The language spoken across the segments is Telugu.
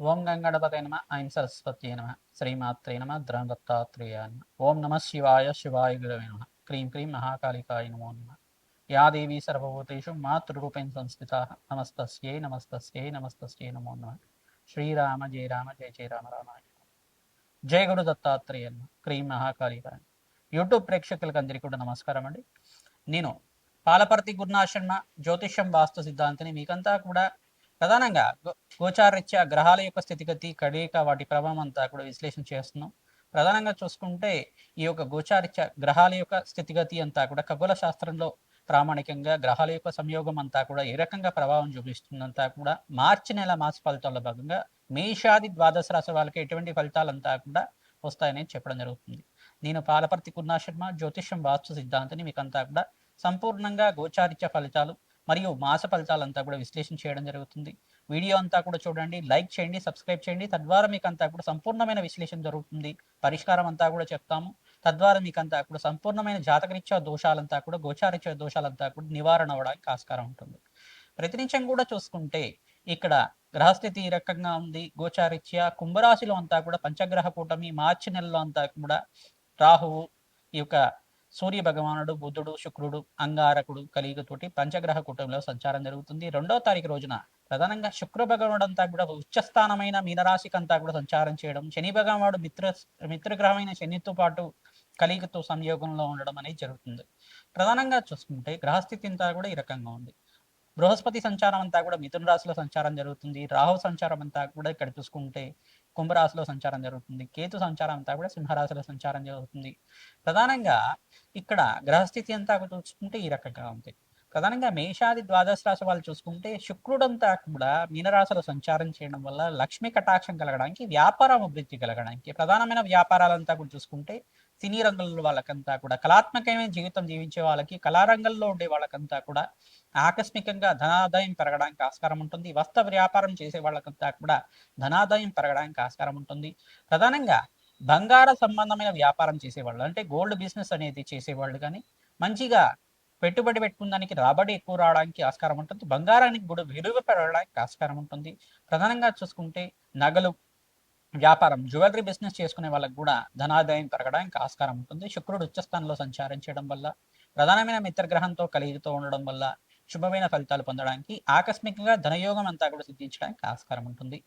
ఓం గంగణపతే నమ. ఐం సరస్వతి నమ. శ్రీమాత్రే నమ. ద్రందత్తాత్రేయ నమ. ఓం నమ శివాయ శివాయ గురవే నమ. క్రీం క్రీం మహాకాళికాయ నమో నమ. యా దేవీ సర్వభూతేషు మాతృరూపేణ సంస్థిత నమస్తస్యై నమస్తస్యై నమస్తస్యై నమో నమ. శ్రీరామ జయ రామ జయ జయ రామ రామాయ జయ గురు దత్తాత్రేయ నమ. క్రీం మహాకాళికాయ యూట్యూబ్ ప్రేక్షకులకు అందరికీ కూడా నమస్కారం అండి. నేను పాలపర్తి గురునాశర్మ జ్యోతిష్యం వాస్తు సిద్ధాంతిని మీకంతా కూడా ప్రధానంగా గో- గోచారరీత్యా గ్రహాల యొక్క స్థితిగతి కడియక వాటి ప్రభావం అంతా కూడా విశ్లేషణ చేస్తున్నాం. ప్రధానంగా చూసుకుంటే ఈ యొక్క గోచారిత్య గ్రహాల యొక్క స్థితిగతి అంతా కూడా ఖగోళ శాస్త్రంలో ప్రామాణికంగా గ్రహాల యొక్క సంయోగం అంతా కూడా ఏ రకంగా ప్రభావం చూపిస్తుందంతా కూడా మార్చి నెల మాస ఫలితాల్లో భాగంగా మేషాది ద్వాదశ రాశి వాళ్ళకి ఎటువంటి ఫలితాలంతా కూడా వస్తాయని చెప్పడం జరుగుతుంది. నేను పాలపర్తి కున్నా శర్మ జ్యోతిష్యం వాస్తు సిద్ధాంతిని మీకంతా కూడా సంపూర్ణంగా గోచారిత్య ఫలితాలు మరియు మాస ఫలితాలంతా కూడా విశ్లేషణ చేయడం జరుగుతుంది. వీడియో అంతా కూడా చూడండి లైక్ చేయండి సబ్స్క్రైబ్ చేయండి. తద్వారా మీకు అంతా కూడా సంపూర్ణమైన విశ్లేషణ జరుగుతుంది పరిష్కారం అంతా కూడా చెప్తాము. తద్వారా మీకు అంతా కూడా సంపూర్ణమైన జాతకరీత్యా దోషాలంతా కూడా గోచారిత్య దోషాలంతా కూడా నివారణ అవ్వడానికి ఆస్కారం ఉంటుంది. ప్రతినిత్యం కూడా చూసుకుంటే ఇక్కడ గ్రహస్థితి ఈ రకంగా ఉంది. గోచారిత్య కుంభరాశిలో అంతా కూడా పంచగ్రహ కూటమి మార్చి నెలలో అంతా కూడా రాహువు ఈ యొక్క సూర్య భగవానుడు బుద్ధుడు శుక్రుడు అంగారకుడు కలియుగతోటి పంచగ్రహ కూటమిలో సంచారం జరుగుతుంది. రెండో తారీఖు రోజున ప్రధానంగా శుక్ర భగవానుడు అంతా కూడా ఉచ్చస్థానమైన మీనరాశికి అంతా కూడా సంచారం చేయడం శని భగవానుడు మిత్ర మిత్రగ్రహమైన శనితో పాటు కలియుగతో సంయోగంలో ఉండడం అనేది జరుగుతుంది. ప్రధానంగా చూసుకుంటే గ్రహస్థితి అంతా కూడా ఈ రకంగా ఉంది. బృహస్పతి సంచారం అంతా కూడా మిథున రాశిలో సంచారం జరుగుతుంది. రాహు సంచారం అంతా కూడా ఇక్కడ చూసుకుంటే కుంభరాశిలో సంచారం జరుగుతుంది. కేతు సంచారం అంతా కూడా సింహరాశిలో సంచారం జరుగుతుంది. ప్రధానంగా ఇక్కడ గ్రహస్థితి అంతా చూసుకుంటే ఈ రకంగా ఉంది. ప్రధానంగా మేషాది ద్వాదశ రాశి వాళ్ళు చూసుకుంటే శుక్రుడంతా కూడా మీనరాశిలో సంచారం చేయడం వల్ల లక్ష్మీ కటాక్షం కలగడానికి వ్యాపారం అభివృద్ధి కలగడానికి ప్రధానమైన వ్యాపారాలంతా కూడా చూసుకుంటే సినీ రంగంలో వాళ్ళకంతా కూడా కళాత్మకమైన జీవితం జీవించే వాళ్ళకి కళారంగంలో ఉండే వాళ్ళకంతా కూడా ఆకస్మికంగా ధనాదాయం పెరగడానికి ఆస్కారం ఉంటుంది. వస్త్ర వ్యాపారం చేసే వాళ్ళకంతా కూడా ధనాదాయం పెరగడానికి ఆస్కారం ఉంటుంది. ప్రధానంగా బంగార సంబంధమైన వ్యాపారం చేసేవాళ్ళు అంటే గోల్డ్ బిజినెస్ అనేది చేసేవాళ్ళు కానీ మంచిగా పెట్టుబడి పెట్టుకున్నానికి రాబడి ఎక్కువ రావడానికి ఆస్కారం ఉంటుంది. బంగారానికి కూడా విలువ పెరగడానికి ఆస్కారం ఉంటుంది. ప్రధానంగా చూసుకుంటే నగలు వ్యాపారం జ్యువెలరీ బిజినెస్ చేసుకునే వాళ్ళకి కూడా ధనాదాయం పెరగడానికి ఆస్కారం ఉంటుంది. శుక్రుడు ఉచ్చస్థానంలో సంచారం చేయడం వల్ల ప్రధానమైన మిత్రగ్రహంతో కలిగితో ఉండడం వల్ల శుభమైన ఫలితాలు పొందడానికి ఆకస్మికంగా ధనయోగం అంతా కూడా సిద్ధించడానికి ఆస్కారం ఉంటుంది.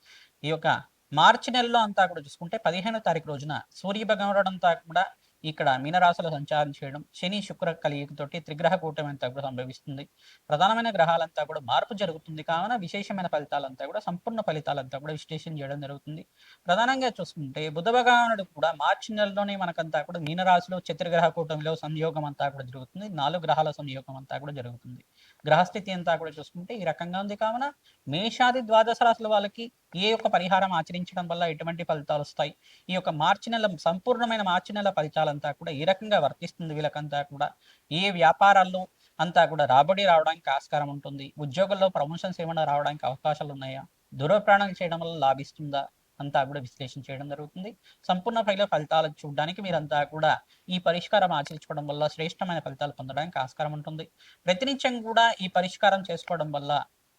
ఈ యొక్క మార్చి నెలలో అంతా కూడా చూసుకుంటే పదిహేనో తారీఖు రోజున సూర్య భగవానుడు అంతా కూడా ఇక్కడ మీనరాశిలో సంచారం చేయడం శని శుక్ర కలియుగతోటి త్రిగ్రహ కూటమి అంతా కూడా సంభవిస్తుంది. ప్రధానమైన గ్రహాలంతా కూడా మార్పు జరుగుతుంది. కావున విశేషమైన ఫలితాలంతా కూడా సంపూర్ణ ఫలితాలంతా కూడా విశ్లేషణ చేయడం జరుగుతుంది. ప్రధానంగా చూసుకుంటే బుధ భగవానుడు కూడా మార్చి నెలలోనే మనకంతా కూడా మీనరాశిలో చతుర్గ్రహ కూటమిలో సంయోగం అంతా కూడా జరుగుతుంది. నాలుగు గ్రహాల సంయోగం అంతా కూడా జరుగుతుంది. గ్రహస్థితి అంతా కూడా చూసుకుంటే ఈ రకంగా ఉంది. కావున మేషాది ద్వాదశ రాశుల వాళ్ళకి ఏ యొక్క పరిహారం ఆచరించడం వల్ల ఎటువంటి ఫలితాలు వస్తాయి? ఈ యొక్క మార్చి నెల సంపూర్ణమైన మార్చి నెల ఫలితాలంతా కూడా ఏ రకంగా వర్తిస్తుంది? వీళ్ళకంతా కూడా ఏ వ్యాపారాల్లో అంతా కూడా రాబడి రావడానికి ఆస్కారం ఉంటుంది? ఉద్యోగంలో ప్రమోషన్స్ ఏమైనా రావడానికి అవకాశాలు ఉన్నాయా? దురప్రాణాలు చేయడం వల్ల లాభిస్తుందా? అంతా కూడా విశ్లేషణ చేయడం జరుగుతుంది. సంపూర్ణ ఫైల ఫలితాలు చూడడానికి మీరంతా కూడా ఈ పరిష్కారం ఆచరించుకోవడం వల్ల శ్రేష్టమైన ఫలితాలు పొందడానికి ఆస్కారం ఉంటుంది. ప్రతినిత్యం కూడా ఈ పరిష్కారం చేసుకోవడం వల్ల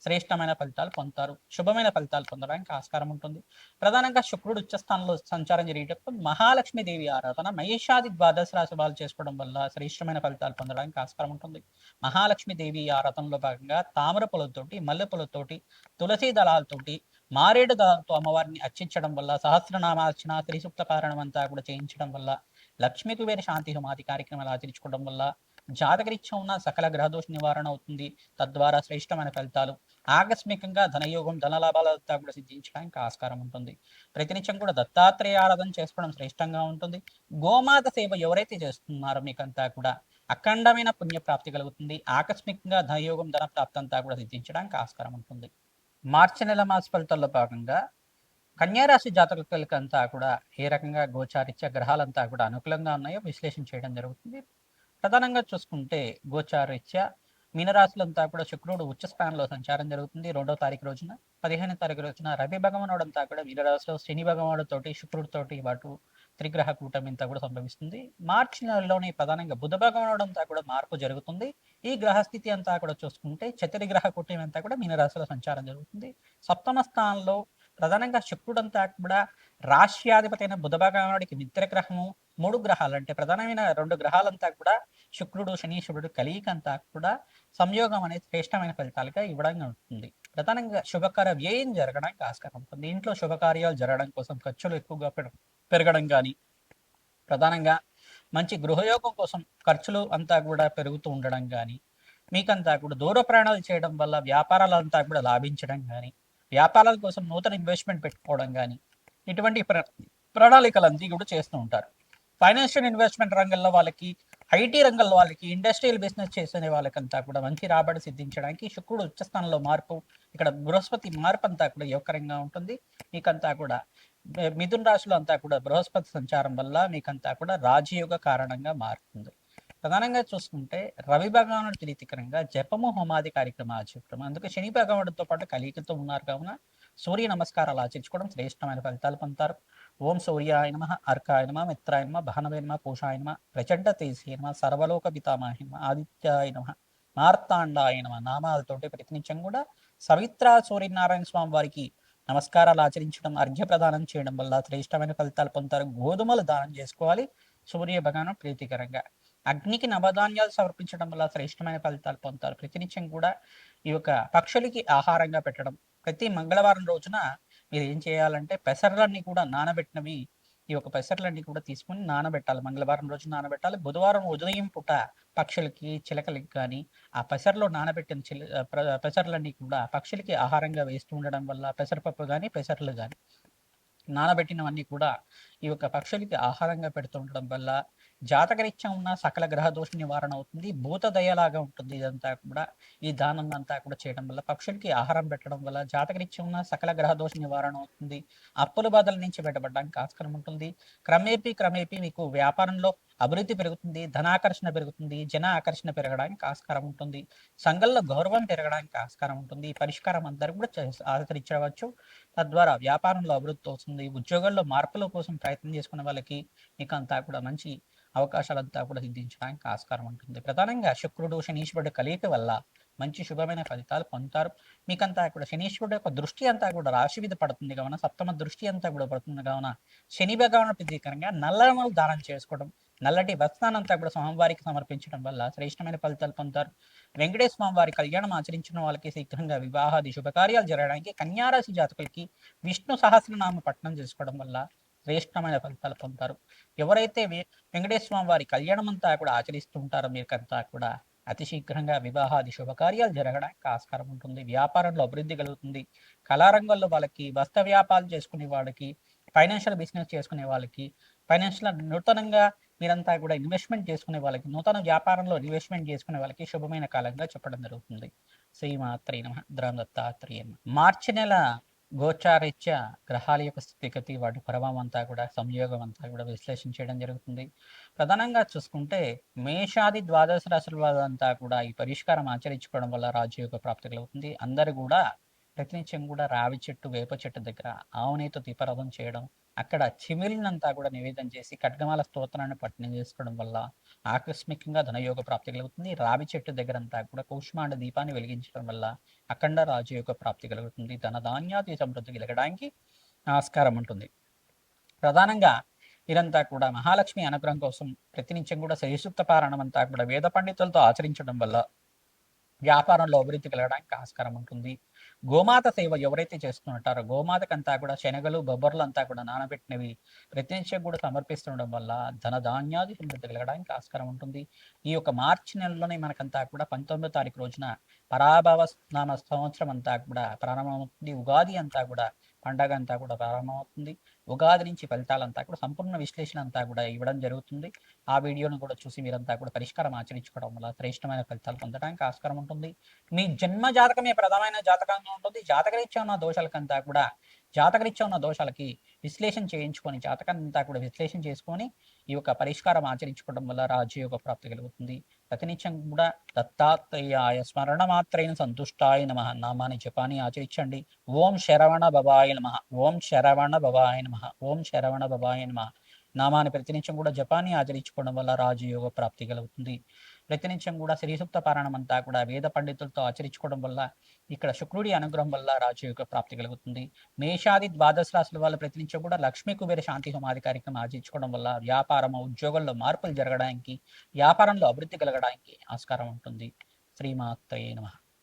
శ్రేష్టమైన ఫలితాలు పొందుతారు. శుభమైన ఫలితాలు పొందడానికి ఆస్కారం ఉంటుంది. ప్రధానంగా శుక్రుడు ఉచ్చస్థానంలో సంచారం జరిగేటప్పుడు మహాలక్ష్మి దేవి ఆరాధన మహేషాది ద్వాదశ రాశి వాళ్ళు చేసుకోవడం వల్ల శ్రేష్టమైన ఫలితాలు పొందడానికి ఆస్కారం ఉంటుంది. మహాలక్ష్మి దేవి ఆరాధనలో భాగంగా తామర పొలతోటి మల్లె పొలతోటి తులసి దళాలతోటి మారేడు అమ్మవారిని అర్చించడం వల్ల సహస్రనామార్చన త్రిసూప్త పారాయణం అంతా కూడా చేయించడం వల్ల లక్ష్మీ కుబేర శాంతి హోమాది కార్యక్రమాలు ఆచరించుకోవడం వల్ల జాతకరీత్యం ఉన్న సకల గ్రహదోష నివారణ అవుతుంది. తద్వారా శ్రేష్టమైన ఫలితాలు ఆకస్మికంగా ధనయోగం ధనలాభాలంతా కూడా సిద్ధించడానికి ఆస్కారం ఉంటుంది. ప్రతినిత్యం కూడా దత్తాత్రేయ ఆరాధన చేసుకోవడం శ్రేష్టంగా ఉంటుంది. గోమాత సేవ ఎవరైతే చేస్తున్నారో మీకంతా కూడా అఖండమైన పుణ్యప్రాప్తి కలుగుతుంది. ఆకస్మికంగా ధనయోగం ధన ప్రాప్తి అంతా కూడా సిద్ధించడానికి ఆస్కారం ఉంటుంది. మార్చి నెల మాస ఫలితాల్లో భాగంగా కన్యారాశి జాతకులకంతా కూడా ఏ రకంగా గోచారిత్య గ్రహాలంతా కూడా అనుకూలంగా ఉన్నాయో విశ్లేషణ చేయడం జరుగుతుంది. ప్రధానంగా చూసుకుంటే గోచారీత్య మీనరాశులంతా కూడా శుక్రుడు ఉచ్చ స్థానంలో సంచారం జరుగుతుంది. రెండో తారీఖు రోజున పదిహేను తారీఖు రోజున రవి భగవానుడంతా కూడా మీనరాశిలో శని భగవానుడితోటి శుక్రుడితోటి పాటు త్రిగ్రహ కూటమి అంతా కూడా సంభవిస్తుంది. మార్చి నెలలోనే ప్రధానంగా బుధ భగవానుడు అంతా కూడా మార్పు జరుగుతుంది. ఈ గ్రహస్థితి అంతా కూడా చూసుకుంటే చతుర్గ్రహ కూటమి అంతా కూడా మీనరాశిలో సంచారం జరుగుతుంది. సప్తమ స్థానంలో ప్రధానంగా శుక్రుడంతా కూడా రాష్ట్రాధిపతి అయిన బుధ భగవానుడికి మిత్రగ్రహము మూడు గ్రహాలు అంటే ప్రధానమైన రెండు గ్రహాలంతా కూడా శుక్రుడు శనీశ్వరుడు కలియిక అంతా కూడా సంయోగం అనేది శ్రేష్టమైన ఫలితాలుగా ఇవ్వడం ఉంటుంది ప్రధానంగా శుభకార్య వ్యయం జరగడానికి ఆస్కారం ఉంటుంది. ఇంట్లో శుభకార్యాలు జరగడం కోసం ఖర్చులు ఎక్కువగా పెడుతుంది పెరగడం కానీ ప్రధానంగా మంచి గృహయోగం కోసం ఖర్చులు అంతా కూడా పెరుగుతూ ఉండడం కానీ మీకంతా కూడా దూర ప్రయాణాలు చేయడం వల్ల వ్యాపారాలంతా కూడా లాభించడం కానీ వ్యాపారాల కోసం నూతన ఇన్వెస్ట్మెంట్ పెట్టుకోవడం కానీ ఇటువంటి ప్ర ప్రణాళికలంతా కూడా చేస్తూ ఉంటారు. ఫైనాన్షియల్ ఇన్వెస్ట్మెంట్ రంగంలో వాళ్ళకి ఐటీ రంగంలో వాళ్ళకి ఇండస్ట్రియల్ బిజినెస్ చేసే వాళ్ళకంతా కూడా మంచి రాబడి సిద్ధించడానికి శుక్రుడు ఉచ్చస్థానంలో మార్పు ఇక్కడ బృహస్పతి మార్పు అంతా కూడా యువకరంగా ఉంటుంది. మీకంతా కూడా మిథున రాశిలో అంతా కూడా బృహస్పతి సంచారం వల్ల మీకంతా కూడా రాజయోగ కారణంగా మారుతుంది. ప్రధానంగా చూసుకుంటే రవి భగవానుడు ప్రీతికరంగా జపము హోమాది కార్యక్రమాలు ఆచరించడం అందుకే శని భగవానుడితో పాటు కలిగితో ఉన్నారు కావున సూర్య నమస్కారాలు ఆచరించుకోవడం శ్రేష్టమైన ఫలితాలు పొందుతారు. ఓం సూర్యాయ నమ అర్కాయ నమ మిత్రాయ నమ భానవే నమ పూషాయ నమ ప్రచండ తేజీ నమ సర్వలోక పితామహి నమ ఆదిత్యాయ నమ మార్తాండాయ నమ నామాలతోటి ప్రతినిత్యం కూడా సవిత్ర సూర్యనారాయణ స్వామి వారికి నమస్కారాలు ఆచరించడం అర్ఘ్య ప్రదానం చేయడం వల్ల శ్రేష్టమైన ఫలితాలు పొందుతారు. గోధుమలు దానం చేసుకోవాలి. సూర్య భగవాను ప్రీతికరంగా. అగ్నికి నవధాన్యాలు సమర్పించడం వల్ల శ్రేష్టమైన ఫలితాలు పొందుతారు. ప్రతినిత్యం కూడా ఈ యొక్క పక్షులకి ఆహారంగా పెట్టడం. ప్రతి మంగళవారం రోజున మీరు ఏం చేయాలంటే పెసర్లన్నీ కూడా నానబెట్టినవి ఈ యొక్క పెసర్లన్నీ కూడా తీసుకుని నానబెట్టాలి. మంగళవారం రోజు నానబెట్టాలి. బుధవారం ఉదయం పూట పక్షులకి చిలకలకి కానీ ఆ పెసర్లో నానబెట్టిన చిల ప్ర- పెసర్లన్నీ కూడా పక్షులకి ఆహారంగా వేస్తూ ఉండడం వల్ల పెసరపప్పు కానీ పెసర్లు కానీ నానబెట్టినవన్నీ కూడా ఈ యొక్క పక్షులకి ఆహారంగా పెడుతూ ఉండడం వల్ల జాతకరీత్యా ఉన్న సకల గ్రహ దోష నివారణ అవుతుంది. భూత దయలాగా ఉంటుంది. ఇదంతా కూడా ఈ దానం అంతా కూడా చేయడం వల్ల పక్షులకి ఆహారం పెట్టడం వల్ల జాతకరీత్యా ఉన్న సకల గ్రహ దోష నివారణ అవుతుంది. అప్పుల బాధల నుంచి బయటపడడానికి ఆస్కారం ఉంటుంది. క్రమేపీ క్రమేపీ మీకు వ్యాపారంలో అభివృద్ధి పెరుగుతుంది ధనాకర్షణ పెరుగుతుంది జన ఆకర్షణ పెరగడానికి ఆస్కారం ఉంటుంది సంఘంలో గౌరవం పెరగడానికి ఆస్కారం ఉంటుంది ఈ పరిష్కారం అందరూ కూడా ఆచరించవచ్చు. తద్వారా వ్యాపారంలో అభివృద్ధి అవుతుంది ఉద్యోగాల్లో మార్పుల కోసం ప్రయత్నం చేసుకునే వాళ్ళకి మీకు అంతా కూడా మంచి అవకాశాలంతా కూడా సిద్ధించడానికి ఆస్కారం ఉంటుంది. ప్రధానంగా శుక్రుడు శనీశ్వరుడు కలియక వల్ల మంచి శుభమైన ఫలితాలు పొందుతారు. మీకంతా కూడా శనీశ్వరుడు యొక్క దృష్టి అంతా కూడా రాశి మీద పడుతుంది కావున సప్తమ దృష్టి అంతా కూడా పడుతుంది కావున శని భగవాను ప్రతీకరంగా నల్లమలు దానం చేసుకోవడం నల్లటి వస్త్రానంతా కూడా స్వామివారికి సమర్పించడం వల్ల శ్రేష్టమైన ఫలితాలు పొందుతారు వెంకటేశ్వర స్వామి వారి కళ్యాణం ఆచరించిన వాళ్ళకి శీఘ్రంగా వివాహాది శుభకార్యాలు జరగడానికి కన్యారాశి జాతకులకి విష్ణు సహస్రనామ పట్టణం చేసుకోవడం వల్ల శ్రేష్టమైన ఫలితాలు పొందుతారు ఎవరైతే వే- వెంకటేశ్వర స్వామి వారి కళ్యాణం అంతా కూడా ఆచరిస్తూ ఉంటారో మీకంతా కూడా అతి శీఘ్రంగా వివాహాది శుభకార్యాలు జరగడానికి ఆస్కారం ఉంటుంది. వ్యాపారంలో అభివృద్ధి కలుగుతుంది. కళారంగంలో వాళ్ళకి వస్త్ర వ్యాపారాలు చేసుకునే వాళ్ళకి ఫైనాన్షియల్ బిజినెస్ చేసుకునే వాళ్ళకి ఫైనాన్షియల్ నూతనంగా మీరంతా కూడా ఇన్వెస్ట్మెంట్ చేసుకునే వాళ్ళకి నూతన వ్యాపారంలో ఇన్వెస్ట్మెంట్ చేసుకునే వాళ్ళకి శుభమైన కాలంగా చెప్పడం జరుగుతుంది. శ్రీమాత్రే నమ. దత్తాత్రేయ మార్చి నెల గోచారిత్య గ్రహాల యొక్క స్థితిగతి వాటి ప్రభావం అంతా కూడా సంయోగం అంతా కూడా విశ్లేషణ చేయడం జరుగుతుంది. ప్రధానంగా చూసుకుంటే మేషాది ద్వాదశ రాశుల వారంతా కూడా ఈ పరిష్కారం ఆచరించుకోవడం వల్ల రాజయోగ ప్రాప్తి కలుగుతుంది. అందరూ కూడా ప్రతినిత్యం కూడా రావి చెట్టు వేప చెట్టు దగ్గర ఆవునేతో దీపారాధన చేయడం అక్కడ చిమిలినంతా కూడా నివేదన చేసి ఖడ్గమాల స్తోత్రాన్ని పట్టణం చేసుకోవడం వల్ల ఆకస్మికంగా ధనయోగ ప్రాప్తి కలుగుతుంది. రావి చెట్టు దగ్గర అంతా కూడా కూష్మాండ దీపాన్ని వెలిగించడం వల్ల అఖండ రాజయోగ ప్రాప్తి కలుగుతుంది. ధన ధాన్యాది సమృద్ధి కలగడానికి ఆస్కారం ఉంటుంది. ప్రధానంగా ఇదంతా కూడా మహాలక్ష్మి అనుగ్రహం కోసం ప్రతినిత్యం కూడా శ్రీసూక్త పారాయణం అంతా కూడా వేద పండితులతో ఆచరించడం వల్ల వ్యాపారంలో అభివృద్ధి కలగడానికి ఆస్కారం ఉంటుంది. గోమాత సేవ ఎవరైతే చేస్తుంటారో గోమాతకంతా కూడా శనగలు బొబ్బర్లు అంతా కూడా నానబెట్టినవి ప్రతినిత్యం కూడా సమర్పిస్తుండడం వల్ల ధన ధాన్యాది సమృద్ధి కలగడానికి ఆస్కారం ఉంటుంది. ఈ యొక్క మార్చి నెలలోనే మనకంతా కూడా పంతొమ్మిదో తారీఖు రోజున పరాభవ నామ సంవత్సరం అంతా కూడా ప్రారంభమవుతుంది. ఉగాది అంతా కూడా పండగ అంతా కూడా ప్రారంభమవుతుంది. ఉగాది నుంచి ఫలితాలంతా కూడా సంపూర్ణ విశ్లేషణ అంతా కూడా ఇవ్వడం జరుగుతుంది. ఆ వీడియోను కూడా చూసి మీరంతా కూడా పరిష్కారం ఆచరించుకోవడం వల్ల శ్రేష్టమైన ఫలితాలు పొందడానికి ఆస్కారం ఉంటుంది. మీ జన్మ జాతకమే ప్రధానమైన జాతకంగా ఉంటుంది? జాతకరీత్యా ఉన్న దోషాలకంతా కూడా జాతకరీత్యా ఉన్న దోషాలకి విశ్లేషణ చేయించుకొని జాతకంతా అంతా కూడా విశ్లేషణ చేసుకొని ఈ యొక్క పరిష్కారం ఆచరించుకోవడం వల్ల రాజయోగ ప్రాప్తి కలుగుతుంది. ప్రతినిత్యం కూడా దత్తాత్రేయాయ స్మరణ మాత్రైన సంతుష్టాయ నమ. నామాన్ని జపాన్ని ఆచరించండి. ఓం శరవణ బబాయ నమ. ఓం శరవణ బబాయ నమ. ఓం శరవణ బబాయ నమ. నామాన్ని ప్రతినిత్యం కూడా జపాన్ని ఆచరించుకోవడం వల్ల రాజయోగ ప్రాప్తి కలుగుతుంది. ప్రతినిత్యం కూడా శ్రీసూక్త పారాయణం అంతా కూడా వేద పండితులతో ఆచరించుకోవడం వల్ల ఇక్కడ శుక్రుడి అనుగ్రహం వల్ల రాజయోగ ప్రాప్తి కలుగుతుంది. మేషాది ద్వాదశ రాశుల వల్ల ప్రతినిత్యం కూడా లక్ష్మీ కుబేర శాంతి సమాధి కార్యక్రమం ఆచరించుకోవడం వల్ల వ్యాపారం ఉద్యోగంలో మార్పులు జరగడానికి వ్యాపారంలో అభివృద్ధి కలగడానికి ఆస్కారం ఉంటుంది. శ్రీమాత్రే నమః.